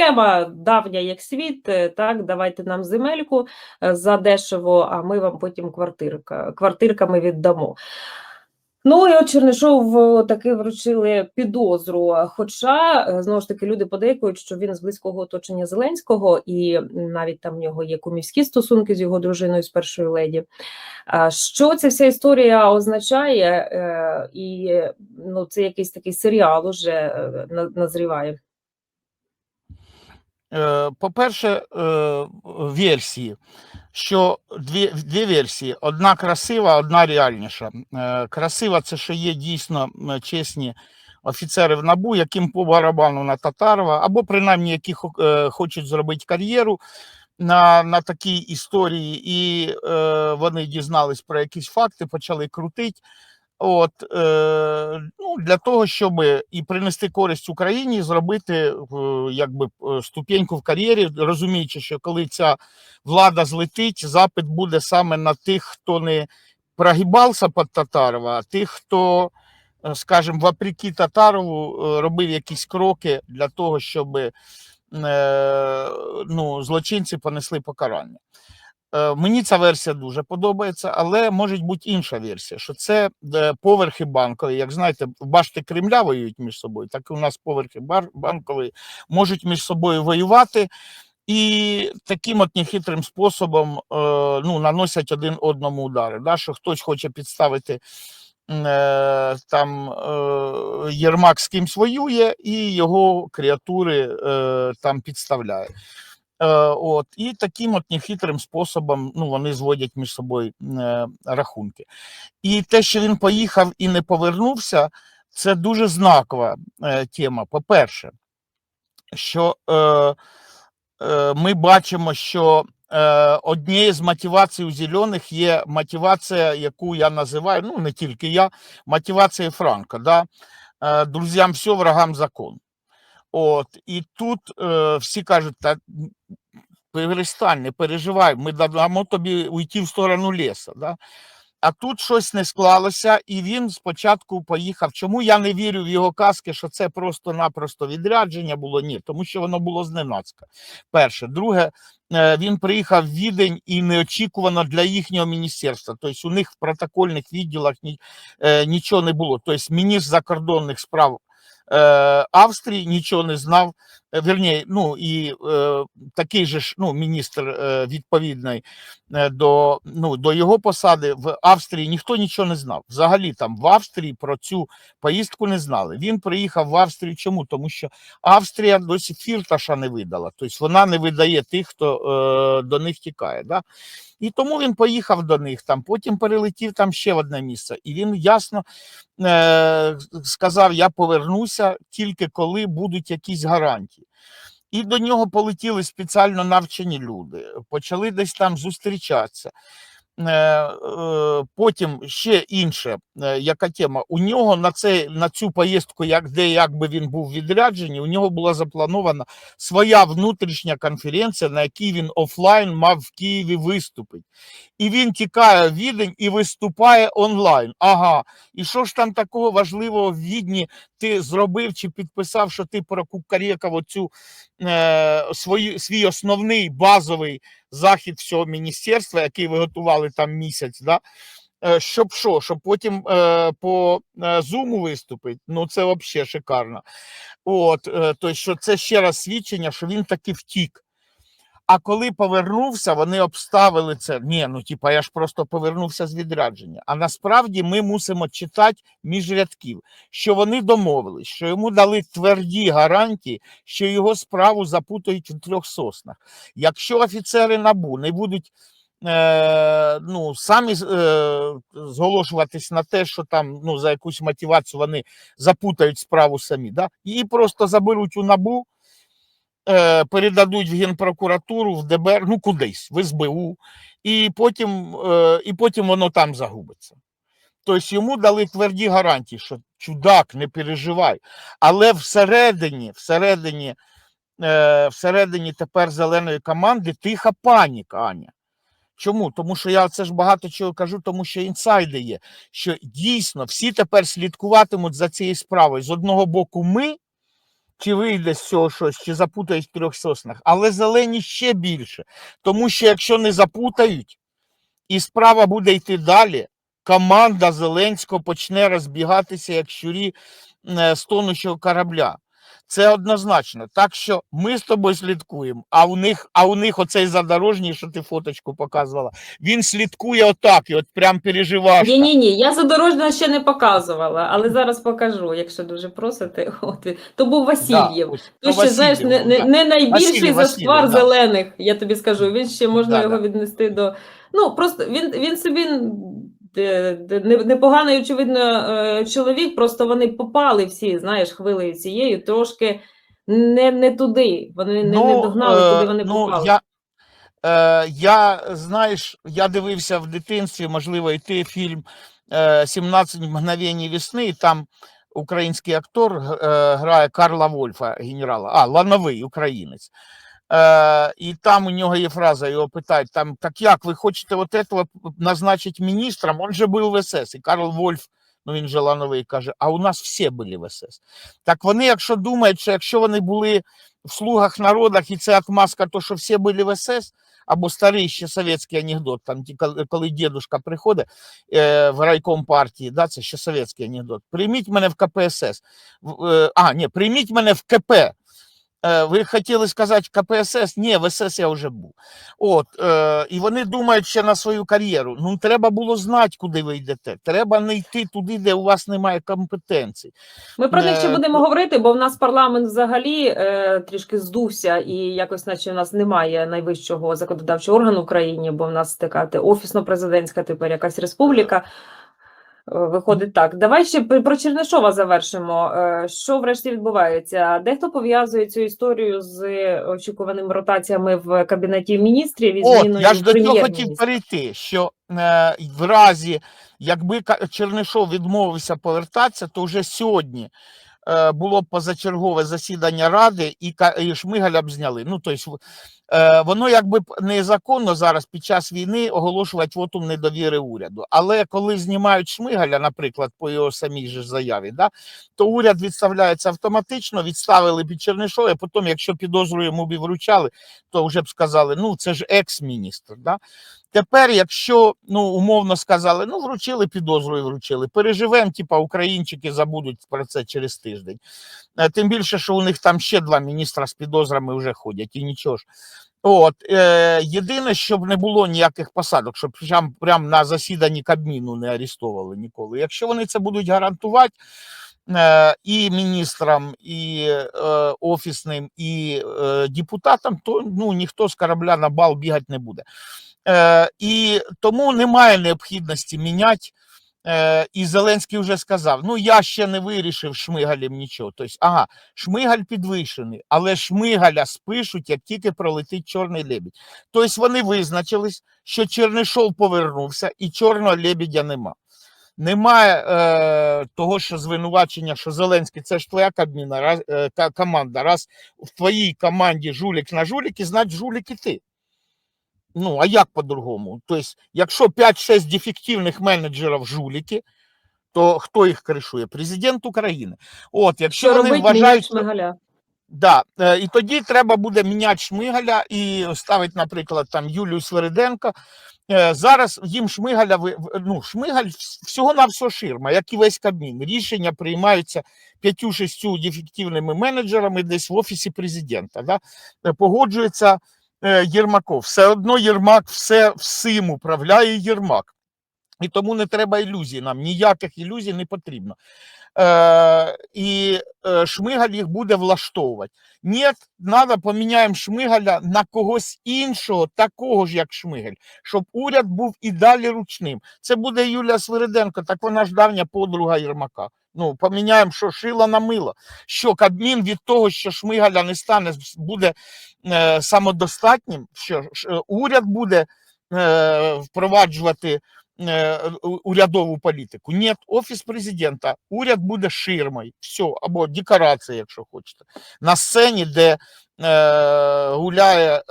схема давня як світ. е, Так, давайте нам земельку е, за дешево, а ми вам потім квартирка, квартирками віддамо. Ну і от Чернишов таки вручили підозру. Хоча е, знову ж таки люди подейкують, що він з близького оточення Зеленського, і навіть там в нього є кумівські стосунки з його дружиною, з першою леді. Що ця вся історія означає? Е, І ну, це якийсь такий серіал уже е, назріває. Е, По-перше, е, версії, що дві, дві версії: одна красива, одна реальніша. Е, Красива це що є дійсно чесні офіцери в НАБУ, яким по барабану на Татарова, або принаймні які хочуть зробити кар'єру на, на такій історії, і вони дізнались про якісь факти, почали крутити. От, е, ну, для того, щоб і принести користь Україні, зробити е, якби е, ступеньку в кар'єрі, розуміючи, що коли ця влада злетить, запит буде саме на тих, хто не прогибався під Татарова, а тих, хто, е, скажімо, вопреки Татарову е, робив якісь кроки для того, щоб е, ну, злочинці понесли покарання. Е, Мені ця версія дуже подобається, але може бути інша версія, що це е, поверхи банкові. Як знаєте, башти Кремля воюють між собою, так і у нас поверхи банкові можуть між собою воювати. І таким от нехитрим способом е, ну, наносять один одному удари. Да? Що хтось хоче підставити там Єрмак з кимсь воює, і його креатури там підставляє. Е, От, і таким от нехитрим способом ну, вони зводять між собою е, рахунки. І те, що він поїхав і не повернувся, це дуже знакова е, тема. По-перше, що е, е, ми бачимо, що однією з мотивацій у зелених є мотивація, яку я називаю, ну не тільки я, мотивація Франка. Да? Друзям все, врагам закон. От, і тут е, всі кажуть, та перестань, не переживай, ми дамо тобі уйти в сторону лісу. Да? А тут щось не склалося, і він спочатку поїхав. Чому я не вірю в його казки, що це просто-напросто відрядження було? Ні, тому що воно було зненацька. Перше. Друге, е, він приїхав в Відень і неочікувано для їхнього міністерства. Тобто у них в протокольних відділах е, нічого не було. Тобто міністр закордонних справ Австрії нічого не знав. Е, Вірні, ну і е, такий же ж ну, міністр е, відповідний е, до, ну, до його посади в Австрії ніхто нічого не знав. Взагалі там в Австрії про цю поїздку не знали. Він приїхав в Австрію. Чому? Тому що Австрія досі фірташа не видала, тобто вона не видає тих, хто е, до них тікає. Да? І тому він поїхав до них там, потім перелетів там ще в одне місце. І він ясно е, сказав: Я повернуся тільки коли будуть якісь гарантії. І до нього полетіли спеціально навчені люди, почали десь там зустрічатися. Е, е, Потім ще інше, е, яка тема. У нього на це, на цю поїздку, як де якби він був відряджений, у нього була запланована своя внутрішня конференція, на якій він офлайн мав в Києві виступити. І він тікає в Відень і виступає онлайн. Ага, і що ж там такого важливого в Відні ти зробив чи підписав, що ти прокукарекав оцю е, свої, свій основний базовий захід всього міністерства, який ви готували там місяць, да? Е, щоб що, щоб потім е, по е, зуму виступити, ну це взагалі шикарно. От, е, то що це ще раз свідчення, що він таки втік. А коли повернувся, вони обставили це. Ні, ну типа я ж просто повернувся з відрядження. А насправді ми мусимо читати між рядків, що вони домовились, що йому дали тверді гарантії, що його справу запутають у трьох соснах. Якщо офіцери набу не будуть е, ну, самі е, зголошуватись на те, що там ну, за якусь мотивацію вони запутають справу самі, да? її просто заберуть у набу е, передадуть в Генпрокуратуру, в ДБР, ну кудись, в СБУ, і потім, е, і потім воно там загубиться. Тобто йому дали тверді гарантії, що чудак, не переживай. Але всередині, всередині, е, всередині тепер зеленої команди тиха паніка, Аня. Чому? Тому що я це ж багато чого кажу, тому що інсайди є. Що дійсно всі тепер слідкуватимуть за цією справою. З одного боку, ми, чи вийде з цього щось, чи запутають в трьох соснах. Але зелені ще більше. Тому що якщо не запутають, і справа буде йти далі, команда Зеленського почне розбігатися як щурі е, з тонучого корабля. Це однозначно. Так що ми з тобою слідкуємо, а у них, а у них оцей задорожній, що ти фоточку показувала, він слідкує отак і от прям переживає. Ні, ні, ні, я задорожнього ще не показувала, але зараз покажу, якщо дуже просите. От, то був Васильєв. Да, Ну, ще, знаєш, не, не, не найбільший зашквар да. зелених, я тобі скажу. Він ще можна Да, його да. віднести до. Ну, просто він, він собі непоганий, очевидно, е, чоловік, просто вони попали всі, знаєш, хвилею цією, трошки не, не туди. Вони не, не догнали, е, куди вони ну, попали. Я, е, я, знаєш, я дивився в дитинстві, можливо, і ти фільм е, «17 мгновень весни, і там український актор е, грає Карла Вольфа, генерала, а, лановий українець. Е, і там у нього є фраза, його питають, там, так як ви хочете от этого назначити міністром? Он же був в СС. І Карл Вольф, ну він же лановий, каже, а у нас всі були в СС. Так вони, якщо думають, що якщо вони були в слугах народах, і це отмазка, то що всі були в СС, або старий ще совєтський анекдот, там, коли дідушка приходить е, в райком партії, да, це ще совєтський анекдот. Прийміть мене в КПСС. Е, а, ні, прийміть мене в КП. Е, ви хотіли сказати КПСС? Ні, в СС я вже був. От, е, і вони думають ще на свою кар'єру. Ну, треба було знати, куди ви йдете. Треба не йти туди, де у вас немає компетенцій. Ми про них ще Е, будемо говорити, бо в нас парламент взагалі е, трішки здувся, і якось, наче, в нас немає найвищого законодавчого органу в країні, бо в нас така офісно-президентська тепер якась республіка. Е, Виходить так. Давай ще про Чернишова завершимо. Е, Що врешті відбувається? Дехто пов'язує цю історію з очікуваними ротаціями в кабінеті міністрів і От, зміною я ж до цього хотів перейти, що е, в разі, якби Чернишов відмовився повертатися, то вже сьогодні було б позачергове засідання Ради і, і Шмигаля б зняли. Ну, тобто, е, воно якби незаконно зараз під час війни оголошувати вотум недовіри уряду. Але коли знімають Шмигаля, наприклад, по його самій же заяві, да, то уряд відставляється автоматично, відставили під Чернишова, потім, якщо підозру йому б вручали, то вже б сказали, ну це ж екс-міністр. Да? Тепер, якщо ну умовно сказали, ну вручили підозру і вручили, переживемо, типа українчики забудуть про це через тиждень. Е, Тим більше, що у них там ще два міністра з підозрами вже ходять, і нічого ж. От е, єдине, щоб не було ніяких посадок, щоб прям, прям на засіданні Кабміну не арестовували ніколи. Якщо вони це будуть гарантувати е, і міністрам, і е, офісним, і е, депутатам, то ну ніхто з корабля на бал бігати не буде. Е, і тому немає необхідності міняти. Е, і Зеленський вже сказав: ну я ще не вирішив Шмигалем нічого. Тобто, ага, Шмигаль підвищений, але Шмигаля спишуть, як тільки пролетить чорний лебідь. Тобто вони визначились, що Чернишов повернувся і чорного лебідя нема. Немає е, того, що звинувачення, що Зеленський це ж твоя кабміна, раз, е, команда. Раз в твоїй команді жулік на жуліки, значить жулік і ти. Ну, а як по-другому? Тобто, якщо 5-6 дефективних менеджерів жуліки, то хто їх кришує? Президент України. От, якщо Що вони вважають, Шмигаля? Да, е, і тоді треба буде міняти Шмигаля і ставити, наприклад, там Юлію Свериденко. Е, Зараз їм Шмигаля ну, Шмигаль всього на все ширма, як і весь Кабмін. Рішення приймаються п'ятю-шістю дефективними менеджерами десь в офісі президента. Да? Е, Погоджується Єрмаков. Все одно Єрмак все всім управляє Єрмак. І тому не треба ілюзій нам, ніяких ілюзій не потрібно. Е, і е, Шмигаль їх буде влаштовувати. Ні, треба поміняємо Шмигаля на когось іншого, такого ж, як Шмигаль, щоб уряд був і далі ручним. Це буде Юлія Свириденко, так вона ж давня подруга Єрмака. Ну, поміняємо, що шило на мило. Що Кабмін від того, що Шмигаля не стане, буде е, самодостатнім, що е, уряд буде е, впроваджувати е, урядову політику. Ні, офіс президента, уряд буде ширмою, все, або декорація, якщо хочете, на сцені, де е, гуляє е,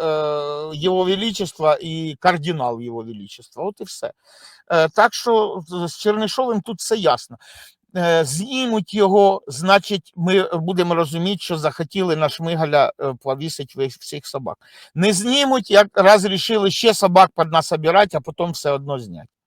Його Величество і кардинал Його Величества. От і все. Е, так що з Чернишовим тут все ясно. Е, знімуть його, значить, ми будемо розуміти, що захотіли на Шмигаля е, повісити всіх собак. Не знімуть, як раз рішили ще собак під нас обирати, а потім все одно зняти.